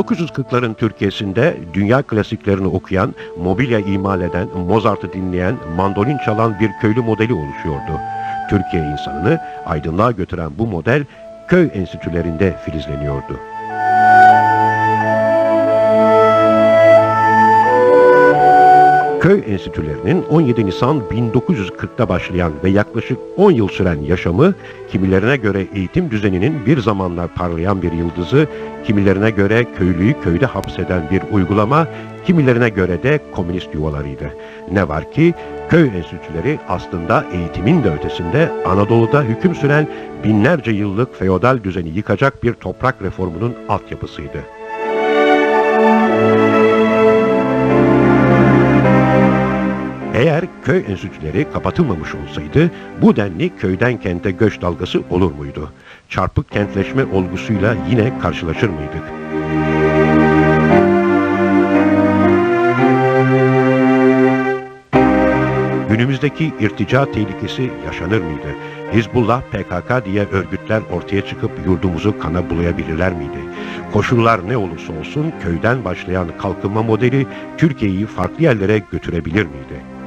1940'ların Türkiye'sinde dünya klasiklerini okuyan, mobilya imal eden, Mozart'ı dinleyen, mandolin çalan bir köylü modeli oluşuyordu. Türkiye insanını aydınlığa götüren bu model köy enstitülerinde filizleniyordu. Köy enstitülerinin 17 Nisan 1940'ta başlayan ve yaklaşık 10 yıl süren yaşamı, kimilerine göre eğitim düzeninin bir zamanlar parlayan bir yıldızı, kimilerine göre köylüyü köyde hapseden bir uygulama, kimilerine göre de komünist yuvalarıydı. Ne var ki köy enstitüleri aslında eğitimin de ötesinde Anadolu'da hüküm süren binlerce yıllık feodal düzeni yıkacak bir toprak reformunun altyapısıydı. Eğer köy enstitüleri kapatılmamış olsaydı bu denli köyden kente göç dalgası olur muydu? Çarpık kentleşme olgusuyla yine karşılaşır mıydık? Günümüzdeki irtica tehlikesi yaşanır mıydı? Hizbullah, PKK diye örgütler ortaya çıkıp yurdumuzu kana bulayabilirler miydi? Koşullar ne olursa olsun köyden başlayan kalkınma modeli Türkiye'yi farklı yerlere götürebilir miydi?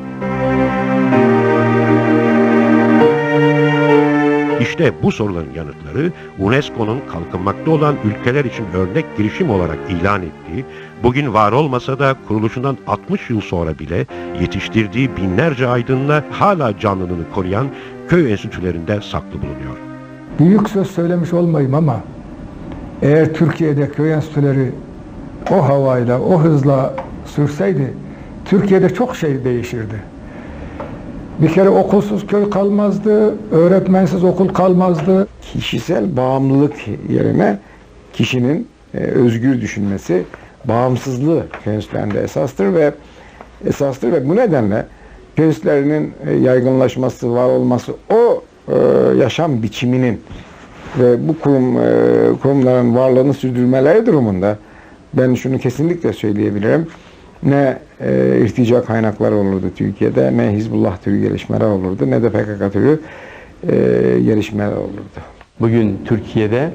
İşte bu soruların yanıtları UNESCO'nun kalkınmakta olan ülkeler için örnek girişim olarak ilan ettiği, bugün var olmasa da kuruluşundan 60 yıl sonra bile yetiştirdiği binlerce aydınla hala canlılığını koruyan köy enstitülerinde saklı bulunuyor. Büyük söz söylemiş olmayayım ama eğer Türkiye'de köy enstitüleri o havayla, o hızla sürseydi Türkiye'de çok şey değişirdi. Bir kere okulsuz köy kalmazdı, öğretmensiz okul kalmazdı. kişisel bağımlılık yerine kişinin e, özgür düşünmesi, bağımsızlığı köyüslerinde esastır ve esastır ve bu nedenle köyüslerinin e, yaygınlaşması, var olması o e, yaşam biçiminin ve bu kurum kurumların varlığını sürdürmeleri durumunda ben şunu kesinlikle söyleyebilirim. Ne e, irtica kaynakları olurdu Türkiye'de, ne Hizbullah türü gelişmeler olurdu, ne de PKK türü e, gelişmeler olurdu. Bugün Türkiye'de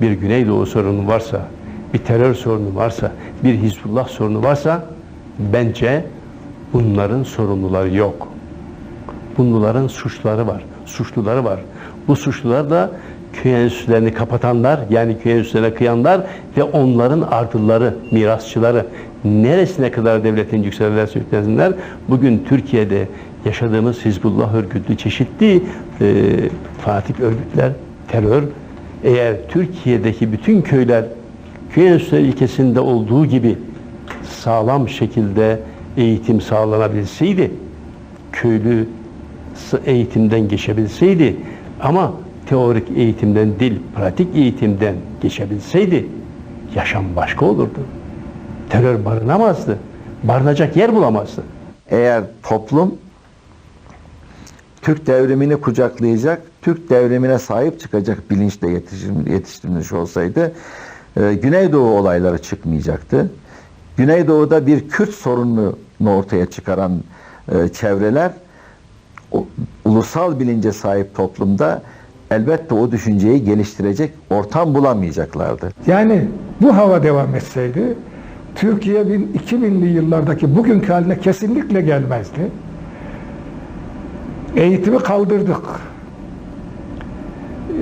bir Güneydoğu sorunu varsa, bir terör sorunu varsa, bir Hizbullah sorunu varsa bence bunların sorumluları yok. Bunların suçları var, suçluları var. Bu suçlular da köy enstitülerini kapatanlar, yani köy enstitülerine kıyanlar ve onların ardılları, mirasçıları. Neresine kadar devletin yükselirlerse yüklensinler, bugün Türkiye'de yaşadığımız Hizbullah örgütlü çeşitli e, fanatik örgütler, terör, eğer Türkiye'deki bütün köyler köy enstitüleri ilkesinde olduğu gibi sağlam şekilde eğitim sağlanabilseydi, köylü eğitimden geçebilseydi ama teorik eğitimden değil, pratik eğitimden geçebilseydi yaşam başka olurdu. Terör barınamazdı. Barınacak yer bulamazdı. eğer toplum Türk devrimini kucaklayacak, Türk devrimine sahip çıkacak bilinçle yetiştirilmiş, olsaydı e, Güneydoğu olayları çıkmayacaktı. Güneydoğu'da bir Kürt sorununu ortaya çıkaran e, çevreler o, ulusal bilince sahip toplumda elbette o düşünceyi geliştirecek ortam bulamayacaklardı. Yani bu hava devam etseydi Türkiye bin- 2000'li yıllardaki bugünkü haline kesinlikle gelmezdi. Eğitimi kaldırdık. Ee,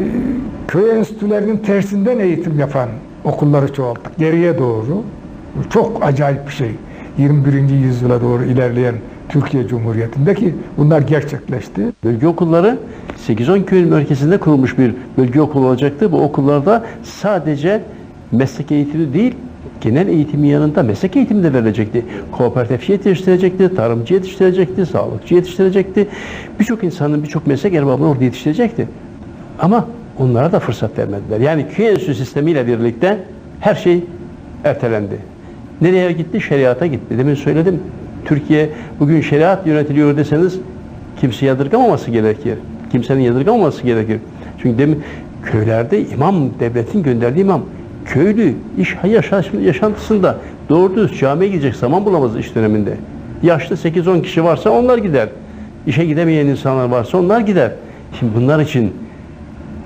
Köy enstitülerinin tersinden eğitim yapan okulları çoğalttık. Geriye doğru. Çok acayip bir şey. 21. yüzyıla doğru ilerleyen Türkiye Cumhuriyeti'nde ki bunlar gerçekleşti. Bölge okulları 8-10 köyün merkezinde kurulmuş bir bölge okulu olacaktı. Bu okullarda sadece meslek eğitimi değil, genel eğitimin yanında meslek eğitimi de verilecekti. Kooperatifçi yetiştirecekti, tarımcı yetiştirecekti, sağlıkçı yetiştirecekti. Birçok insanın, birçok meslek erbabını orada yetiştirecekti. Ama onlara da fırsat vermediler. Yani köy enstitü sistemiyle birlikte her şey ertelendi. Nereye gitti? Şeriata gitti. Demin söyledim. Türkiye bugün şeriat yönetiliyor deseniz kimse yadırgamaması gerekir. Kimsenin yadırgamaması gerekir. Çünkü demin köylerde imam, devletin gönderdiği imam, köylü iş yaşa- yaşantısında doğru düz camiye gidecek zaman bulamaz iş döneminde. Yaşlı 8-10 kişi varsa onlar gider. İşe gidemeyen insanlar varsa onlar gider. Şimdi bunlar için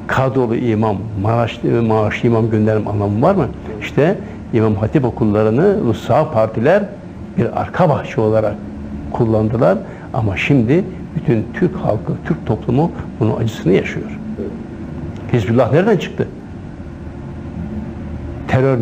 kadrolu imam, maaşlı, maaşlı imam gönderim anlamı var mı? İşte İmam Hatip okullarını sağ partiler bir arka bahçe olarak kullandılar. Ama şimdi bütün Türk halkı, Türk toplumu bunun acısını yaşıyor. Hizbullah nereden çıktı? Terör